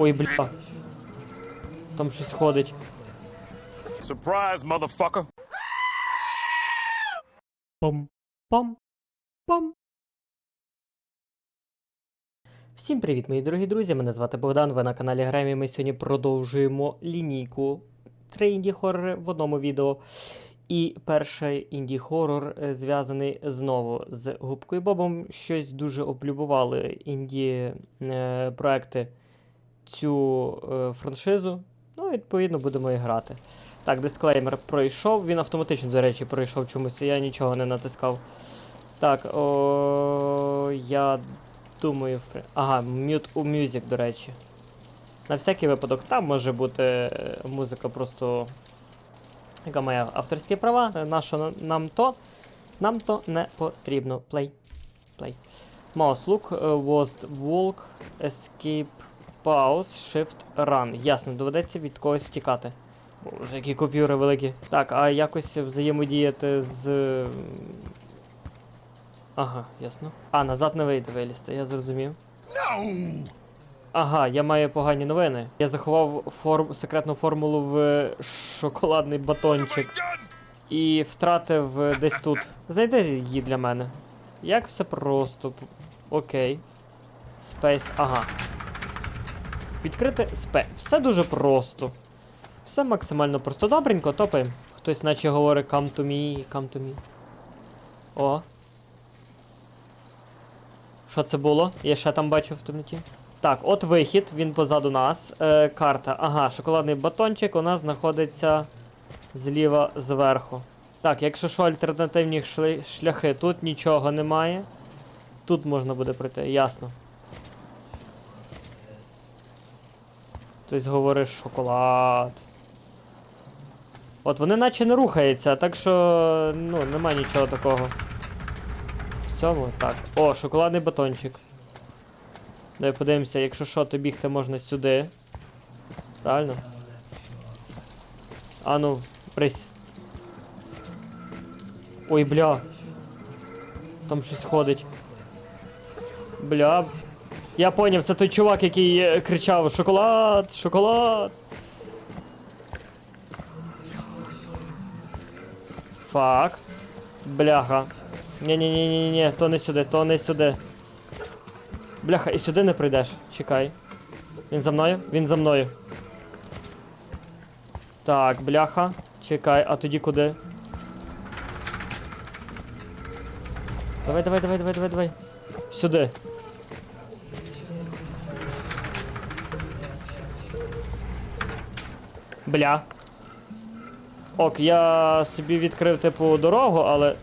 Ой, бля. Там щось ходить. Surprise, motherfucker. Пом, пом, пом. Всім привіт, мої дорогі друзі! Мене звати Богдан. Ви на каналі Гремі. Ми сьогодні продовжуємо лінійку три інді хорори в одному відео. І перший інді хорор е, зв'язаний знову з Губкою Бобом. Щось дуже облюбували інді е, проекти цю е, франшизу. Ну, відповідно, будемо і грати. Так, дисклеймер пройшов. Він автоматично, до речі, пройшов чомусь. Я нічого не натискав. Так, о, я думаю, в при- Ага, mute у music, до речі. На всякий випадок, там може бути е, музика просто. Яка має авторські права. Е, На що на- нам то? Нам то не потрібно. Play. Play. Mouse look, was walk, escape, pause, shift, run. Ясно, доведеться від когось тікати. Боже, які купюри великі. Так, а якось взаємодіяти з. Ага, ясно. А, назад не вийде вилізти, я зрозумів. Ага, я маю погані новини. Я заховав форм... секретну формулу в шоколадний батончик і втратив десь тут. Знайди її для мене. Як все просто. Окей. Space, ага. Відкрити спе. Все дуже просто. Все максимально просто. Добренько, топаємо. Хтось наче говорить come to me, come to me. О. Що це було? Я ще там бачу в темноті. Так, от вихід, він позаду нас. Е, карта. Ага, шоколадний батончик у нас знаходиться зліва зверху. Так, якщо що, альтернативні шляхи. Тут нічого немає. Тут можна буде пройти, ясно. Хтось говорить шоколад. От вони наче не рухаються, так що ну, нема нічого такого. В цьому так. О, шоколадний батончик. Давай подивимося, якщо що, то бігти можна сюди. Правильно? А ну, прись. Ой, бля. Там щось ходить. Бля. Я поняв, це той чувак, який е, кричав Шоколад! Шоколад! Фак. Бляха. Ні-ні-ні-ні-ні, то не сюди, то не сюди. Бляха, і сюди не прийдеш. Чекай. Він за мною? Він за мною. Так, бляха. Чекай, а тоді куди? Давай, давай, давай, давай, давай, давай. Сюди. Бля. Ок, я собі відкрив типу дорогу, але.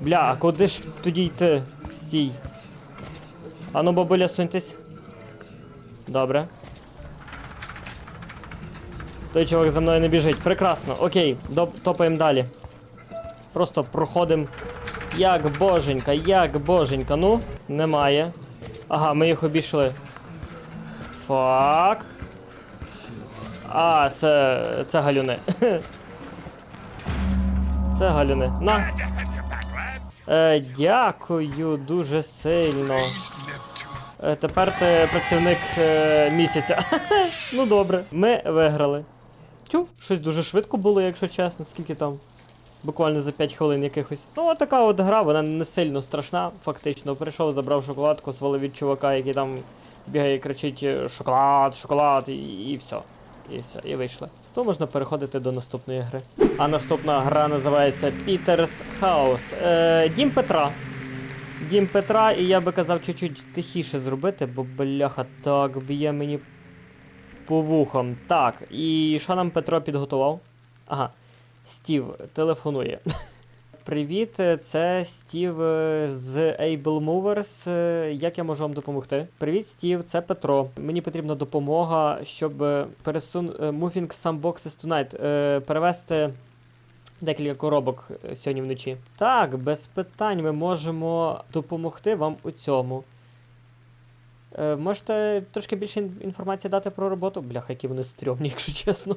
Бля, а куди ж тоді йти? Стій. Ану, бабуля, суньтесь. Добре. Той чувак за мною не біжить. Прекрасно. Окей, топаємо далі. Просто проходимо. Як боженька, як боженька. Ну, немає. Ага, ми їх обійшли. Фак. А, це. це галюни. Це галюни. На. Е, дякую дуже сильно. Е, тепер ти працівник е, місяця. ну добре, ми виграли. Тю, щось дуже швидко було, якщо чесно, скільки там. Буквально за 5 хвилин якихось. Ну, така от гра, вона не сильно страшна, фактично. Прийшов, забрав шоколадку, свалив від чувака, який там бігає і кричить е, шоколад, шоколад, і, і все. І все, і вийшли. То можна переходити до наступної гри. А наступна гра називається Peter's House. Е, Дім Петра. Дім Петра, і я би казав чуть-чуть тихіше зробити, бо бляха так б'є мені по вухам. Так, і що нам Петро підготував? Ага. Стів телефонує. Привіт, е, це Стів е, з Able Movers. Е, Як я можу вам допомогти? Привіт, Стів, це Петро. Мені потрібна допомога, щоб пересун Moving some boxes tonight. Перевести декілька коробок сьогодні вночі. Так, без питань ми можемо допомогти вам у цьому. Можете трошки більше інформації дати про роботу? Бляха, які вони стрьомні, якщо чесно.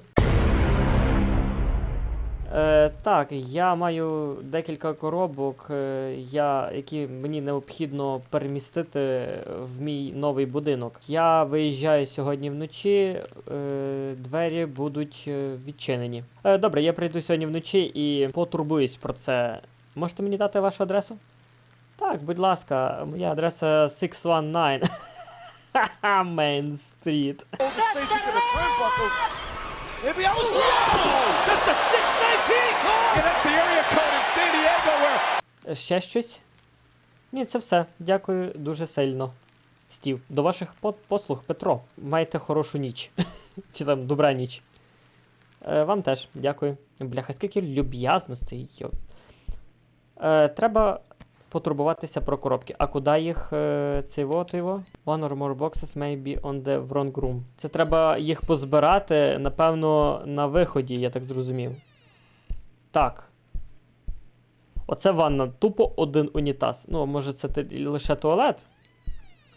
Е, так, я маю декілька коробок, е, я, які мені необхідно перемістити в мій новий будинок. Я виїжджаю сьогодні вночі, е, двері будуть е, відчинені. Е, добре, я прийду сьогодні вночі і потурбуюсь про це. Можете мені дати вашу адресу? Так, будь ласка, моя адреса 619. Ха-ха, Мейн Стріт. Maybe I was wrong. That's the 619 call. And that's the area code in San Diego where Ще щось? Ні, це все. Дякую дуже сильно. Стів. До ваших послуг, Петро. Майте хорошу ніч. Чи там добра ніч. Е, вам теж, дякую. Бляха, скільки люб'язностей. Е, треба потурбуватися про коробки. А куди їх е, цей вот його? One or more boxes may be on the wrong room. Це треба їх позбирати, напевно, на виході, я так зрозумів. Так. Оце ванна. Тупо один унітаз. Ну, може, це лише туалет?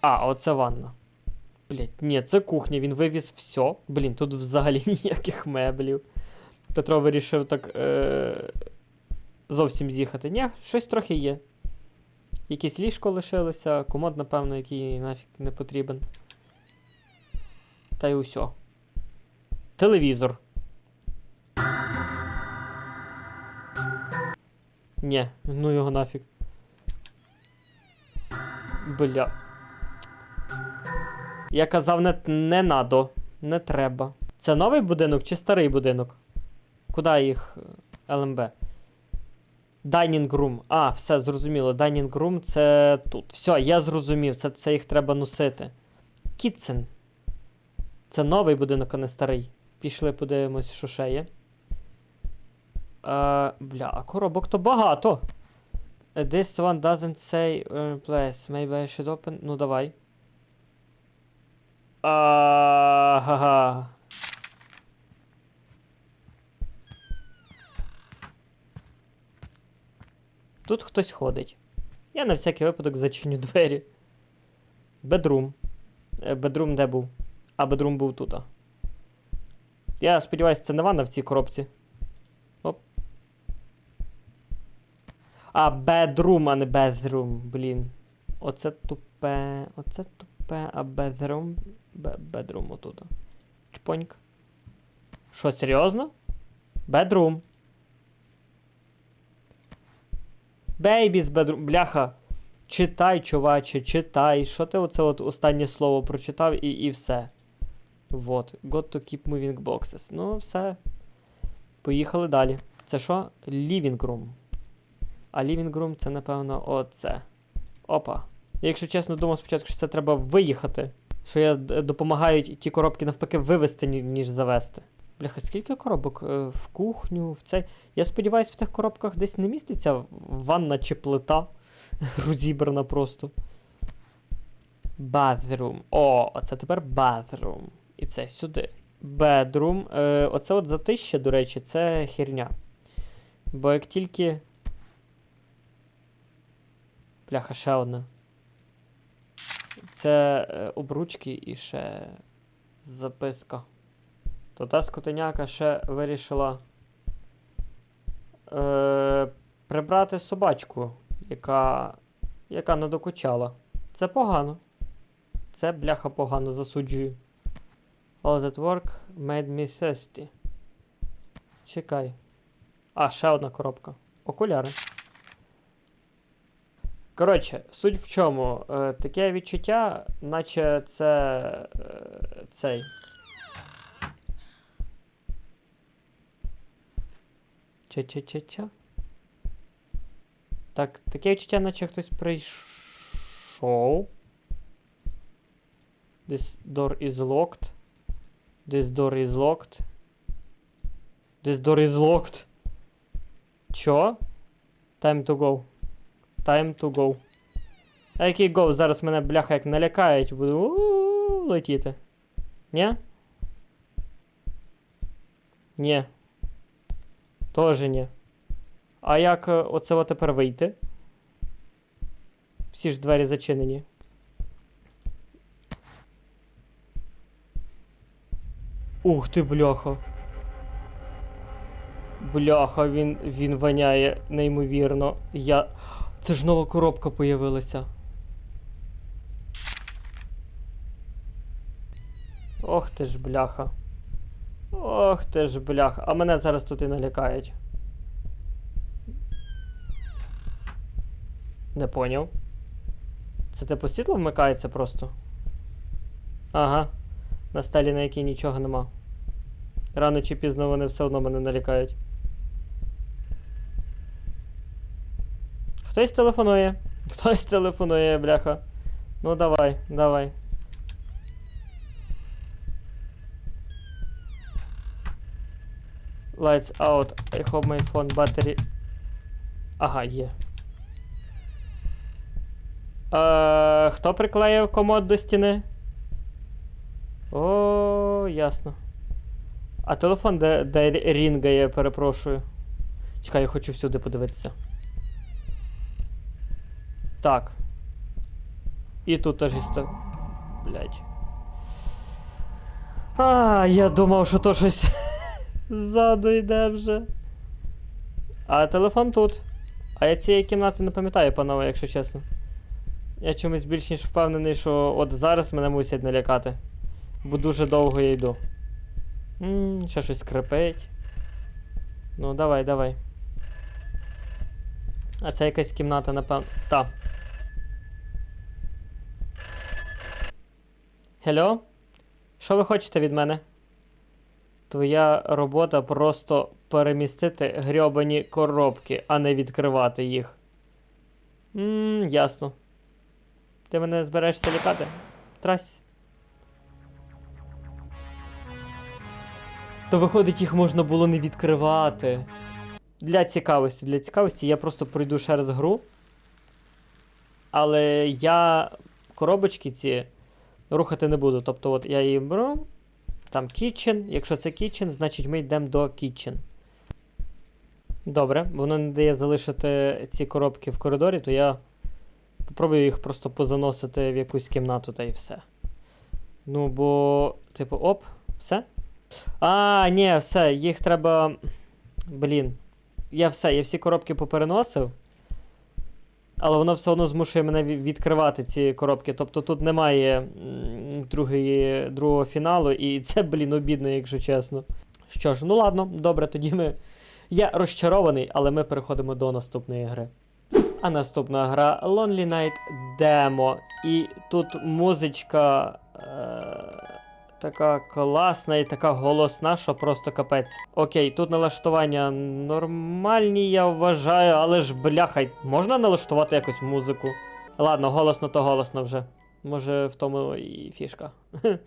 А, оце ванна. Блять, ні, це кухня, він вивіз все. Блін, тут взагалі ніяких меблів. Петро вирішив так е- зовсім з'їхати. Ні, щось трохи є. Якесь ліжко лишилося, комод, напевно, який нафіг не потрібен. Та й усьо. Телевізор. Ні, ну його нафіг. Бля. Я казав, не, не надо. Не треба. Це новий будинок чи старий будинок? Куди їх е, ЛМБ? Dining room. А, все, зрозуміло. Dining room це тут. Все, я зрозумів. Це, це їх треба носити. Kitchen. Це новий будинок, а не старий. Пішли, подивимось, що ще є. Е, бля, а коробок то багато. This one doesn't say uh, place. Maybe I should open. Ну, давай. А, Ага. Тут хтось ходить. Я на всякий випадок зачиню двері. Бедрум. Е, Бедрум де був? А бедрум був тут. Я сподіваюся, це не ванна в цій коробці. Оп. А, bedroom, а не безрум, блін. Оце тупе. Оце тупе, а безрум. Бедрум отут. Чпоньк. Що, серйозно? Бедрум. Бейбіс бедрум. Бляха. Читай, чуваче, читай. Що ти оце от останнє слово прочитав і, і все. Вот. Got to keep moving boxes. Ну, все. Поїхали далі. Це що? Living room. А living room це, напевно, оце. Опа. Я, якщо чесно, думав спочатку, що це треба виїхати. Що я допомагаю ті коробки навпаки вивезти, ніж завести. Бляха, скільки коробок? Е, В кухню, в цей. Я сподіваюся, в тих коробках десь не міститься ванна чи плита. Розібрана просто. Bathroom. О, оце тепер bathroom. І це сюди. Bedroom. Е, оце от затище, до речі, це херня. Бо як тільки. Бляха, ще одна. Це е, обручки і ще записка. То та скотиняка ще вирішила е, прибрати собачку, яка, яка не докучала. Це погано. Це бляха погано засуджую. All that work made me thirsty. Чекай. А, ще одна коробка. Окуляри. Коротше, суть в чому? Е, таке відчуття, наче це. Е, цей. Ча-ча-ча-ча. Так, таке відчуття, наче хтось прийшов. This door is locked. This door is locked. This door is locked. Чо? Time to go. Time to go. А який go? Зараз мене бляха як налякають, буду у-у-у летіти. Ні? Ні. Тоже ні. А як е, оце тепер вийти? Всі ж двері зачинені. Ух ти, бляха. Бляха, він, він воняє неймовірно. Я. Це ж нова коробка появилася. Ох ти ж бляха. Ох ти ж бляха. А мене зараз тут і налякають. Не поняв. Це типу світло вмикається просто. Ага. На стелі, на якій нічого нема. Рано чи пізно вони все одно мене налякають. Хтось телефонує. Хтось телефонує, бляха. Ну давай, давай. Lights out. I hope my phone battery. Ага, є. Е, хто приклеїв комод до стіни? О, ясно. А телефон де, де рі- рінгає, перепрошую. Чекай, я хочу всюди подивитися. Так. І тут теж істо. Блять. А, я думав, що то щось ззаду йде вже. А телефон тут. А я цієї кімнати не пам'ятаю, панове, якщо чесно. Я чомусь більш ніж впевнений, що от зараз мене мусять налякати. Бо дуже довго я йду. Ммм, ще щось скрипить. Ну, давай, давай. А це якась кімната, напевно. Та. Хелло? Що ви хочете від мене? Твоя робота просто перемістити грьобані коробки, а не відкривати їх. Ммм, ясно. Ти мене збираєшся лякати? Трась. То виходить, їх можна було не відкривати. Для цікавості, для цікавості я просто пройду ще раз гру. Але я коробочки ці рухати не буду. Тобто, от я її беру. Там kitchen. Якщо це kitchen, значить ми йдемо до kitchen. Добре, воно не дає залишити ці коробки в коридорі, то я попробую їх просто позаносити в якусь кімнату та й все. Ну, бо, типу, оп, все. А, ні, все, їх треба. Блін. Я все, я всі коробки попереносив. Але воно все одно змушує мене відкривати ці коробки. Тобто тут немає другої, другого фіналу, і це, блін, обідно, якщо чесно. Що ж, ну ладно, добре, тоді ми. Я розчарований, але ми переходимо до наступної гри. А наступна гра Lonely Night Demo. І тут музичка е- така класна і така голосна, що просто капець. Окей, тут налаштування нормальні, я вважаю, але ж бляха, можна налаштувати якось музику? Ладно, голосно то голосно вже. Може в тому і фішка.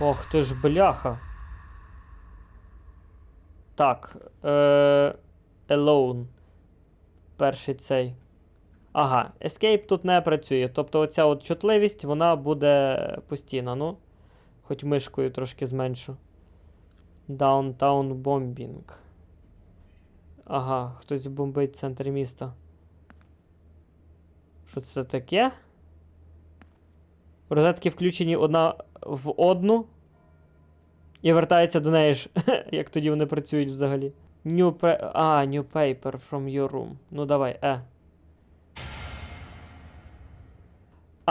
Ох ти ж бляха. Так. Е- Alone. Перший цей. Ага, Escape тут не працює. Тобто оця от чутливість, вона буде постійна. Ну, хоч мишкою трошки зменшу. Downtown Bombing. Ага, хтось бомбить центр міста. Що це таке? Розетки включені одна в одну. І вертається до неї ж, як тоді вони працюють взагалі. New pa- а, new paper from your room. Ну давай, е.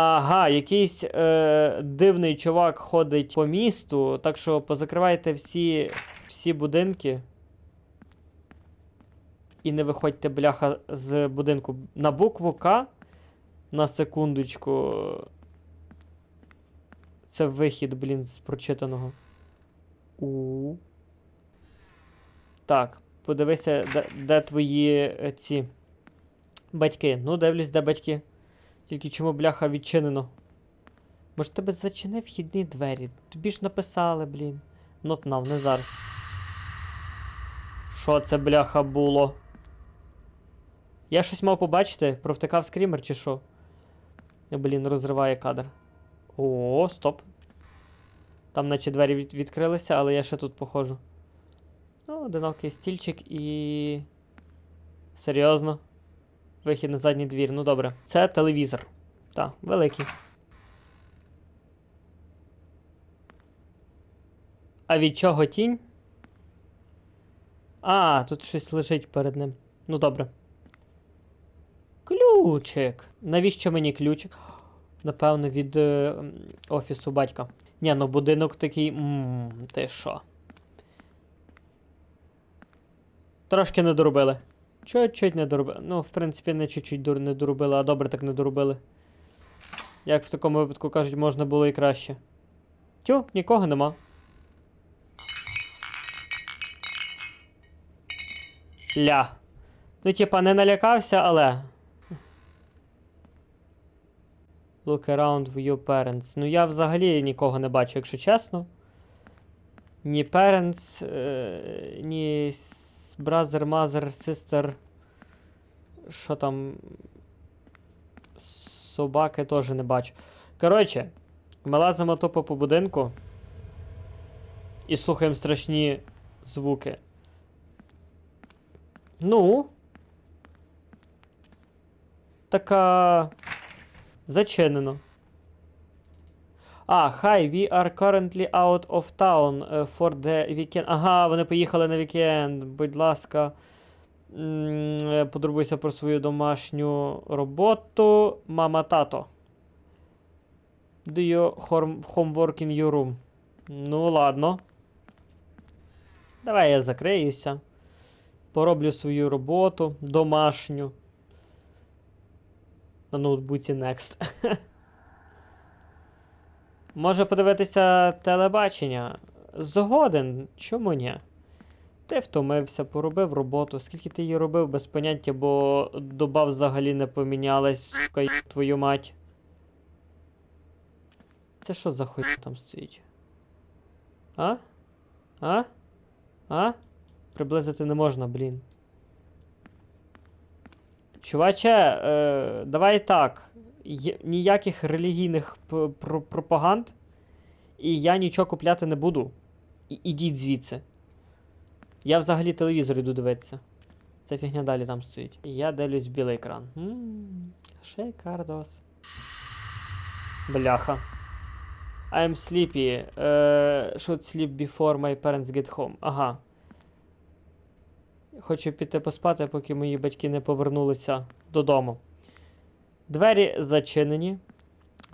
Ага, якийсь е, дивний чувак ходить по місту, так що позакривайте всі, всі будинки. І не виходьте, бляха, з будинку. На букву К. На секундочку. Це вихід, блін, з прочитаного. У. Так, подивися, де, де твої е, ці батьки. Ну, дивлюсь, де батьки. Тільки чому бляха відчинено? Може тебе зачини вхідні двері? Тобі ж написали, блін. Not now, не зараз. Що це бляха було? Я щось мав побачити? Провтикав скрімер чи що? Блін, розриває кадр. О, стоп. Там наче двері від- відкрилися, але я ще тут походжу. Ну, одинокий стільчик і. Серйозно. Вихід на задній двір. Ну добре. Це телевізор. Так, великий. А від чого тінь? А, тут щось лежить перед ним. Ну добре. Ключик. Навіщо мені ключик? Напевно, від е, офісу батька. Ні, ну будинок такий. Ммм, ти що? Трошки не доробили. Чуть-чуть не доробили. Ну, в принципі, не чуть-чуть не доробили, а добре так не доробили. Як в такому випадку кажуть, можна було і краще. Тю, нікого нема. Ля. Ну, типа, не налякався, але. Look around with your parents. Ну, я взагалі нікого не бачу, якщо чесно. Ні parents, е, ні brother, mother, sister. Що там. Собаки теж не бачу. Коротше, ми лазимо тупо по будинку. І слухаємо страшні звуки. Ну. Така. Зачинено. А, hi, we are currently out of town uh, for the weekend. Ага, вони поїхали на вікенд. Будь ласка. е, Подурбуйся про свою домашню роботу. Мама тато. Do you homework in your room? Ну, ладно. Давай я закриюся. Пороблю свою роботу домашню. На ноутбуці Next. Може подивитися телебачення? Згоден, чому ні? Ти втомився, поробив роботу. Скільки ти її робив без поняття, бо доба взагалі не помінялась, сука, твою мать. Це що за хуй там стоїть? А? А? А? Приблизити не можна, блін. Чуваче, е, давай так. Ніяких релігійних пропаганд, і я нічого купляти не буду. Ідіть звідси. Я взагалі телевізор йду дивитися. Ця фігня далі там стоїть. Я дивлюсь в білий екран. Ммм, шикардос. Бляха. I'm sleepy. Uh, should sleep before my parents get home. Ага. Хочу піти поспати, поки мої батьки не повернулися додому. Двері зачинені.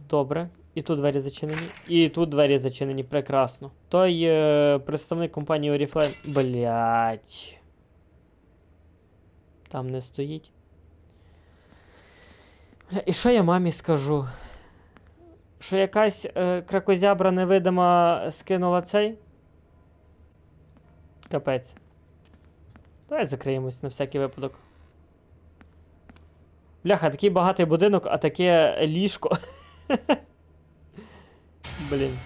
Добре. І тут двері зачинені. І тут двері зачинені. Прекрасно. Той е, представник компанії Oriflame. Блять. Там не стоїть. Бля, і що я мамі скажу? Що якась е, кракозябра невидима скинула цей? Капець. Давай закриємось на всякий випадок. Бляха, такий багатий будинок, а таке ліжко. Блін.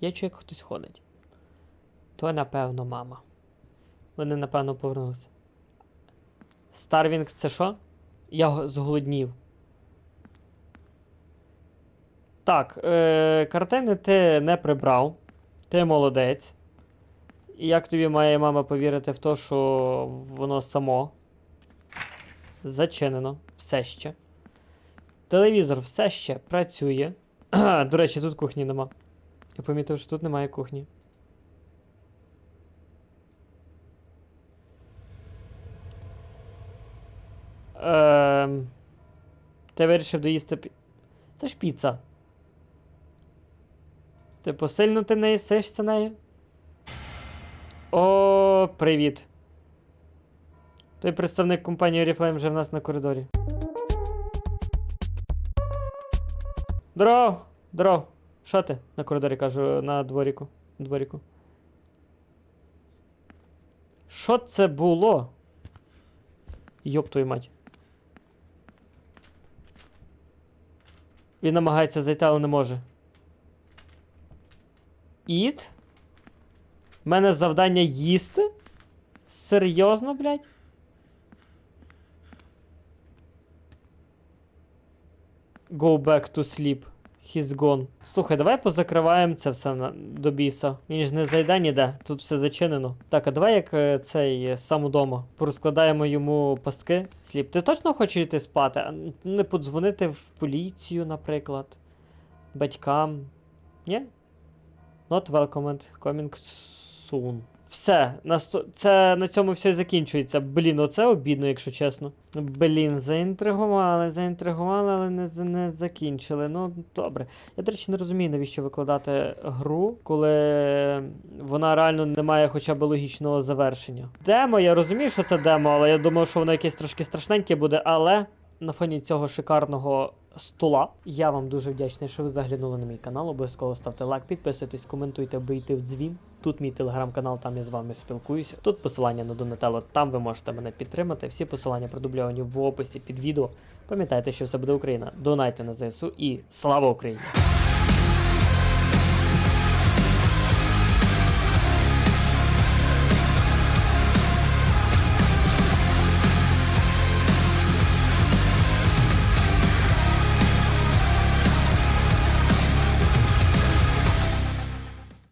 Я чую, як хтось ходить. То, напевно, мама. Вони, напевно, повернулися. Старвінг це що? Я го- зголоднів. Так, е- картини ти не прибрав. Ти молодець. І як тобі має мама повірити в те, що воно само зачинено все ще. Телевізор все ще працює. До речі, тут кухні нема. Я помітив, що тут немає кухні. Ем... Ти вирішив доїсти пі... Це ж піца. Типу, сильно ти не їсишся нею? О, привіт. Той представник компанії Oriflame вже в нас на коридорі. Здоров! Здоров! Що ти? На коридорі кажу на дворіку. Дворіку. Що це було? Йоп твою мать. Він намагається зайти, але не може. Іт? У мене завдання їсти? Серйозно, блядь? Go back to sleep. He's gone. Слухай, давай позакриваємо це все на... до біса. Він ж не зайде ніде, тут все зачинено. Так, а давай як е, цей е, сам удома. Порозкладаємо йому пастки. Сліп. Ти точно хочеш йти спати? А Не подзвонити в поліцію, наприклад. Батькам. Ні? Not welcomed. Coming soon. Все, насто... це на цьому все і закінчується. Блін, оце обідно, якщо чесно. Блін, заінтригували, заінтригували, але не, не закінчили. Ну, добре. Я, до речі, не розумію, навіщо викладати гру, коли вона реально не має хоча б логічного завершення. Демо, я розумію, що це демо, але я думав, що воно якесь трошки страшненьке буде, але на фоні цього шикарного стола. Я вам дуже вдячний, що ви заглянули на мій канал. Обов'язково ставте лайк, підписуйтесь, коментуйте, бийте в дзвін. Тут мій телеграм-канал, там я з вами спілкуюся. Тут посилання на Донателло, там ви можете мене підтримати. Всі посилання продубльовані в описі під відео. Пам'ятайте, що все буде Україна. Донайте на ЗСУ і слава Україні!